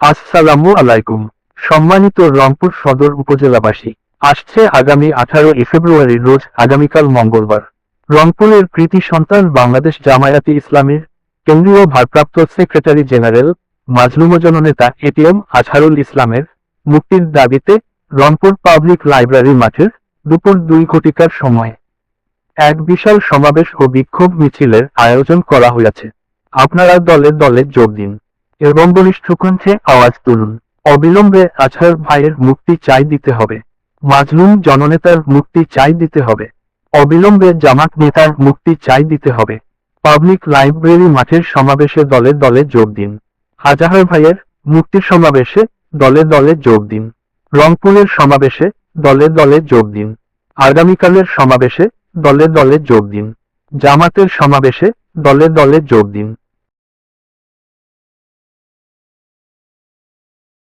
আসসালামু আলাইকুম। সম্মানিত রংপুর সদর উপজেলাবাসী, আসছে আগামী আঠারো ফেব্রুয়ারি রোজ আগামীকাল মঙ্গলবার। রংপুরের কৃতি সন্তান বাংলাদেশ জামায়াতে ইসলামীর কেন্দ্রীয় ভারপ্রাপ্ত সেক্রেটারি জেনারেল মাজলুম জননেতা এটিএম আজহারুল ইসলামের মুক্তির দাবিতে রংপুর পাবলিক লাইব্রেরি মাঠের দুপুর দুই ঘটিকার সময়ে এক বিশাল সমাবেশ ও বিক্ষোভ মিছিলের আয়োজন করা হয়েছে। আপনারা দলে দলে যোগ দিন। এবং বলিষ্ঠ কণ্ঠে আওয়াজ তুলুন। অবিলম্বে আজহার ভাইয়ের মুক্তি চাই দিতে হবে। মাজলুম জননেতার মুক্তি চাই দিতে হবে। অবিলম্বে জামাত নেতার মুক্তি চাই দিতে হবে। পাবলিক লাইব্রেরি মাঠের সমাবেশে দলে দলে যোগ দিন। আজাহার ভাইয়ের মুক্তির সমাবেশে দলে দলে যোগ দিন। রংপুরের সমাবেশে দলে দলে যোগ দিন। আগামীকালের সমাবেশে দলে দলে যোগ দিন। জামাতের সমাবেশে দলে দলে যোগ দিন।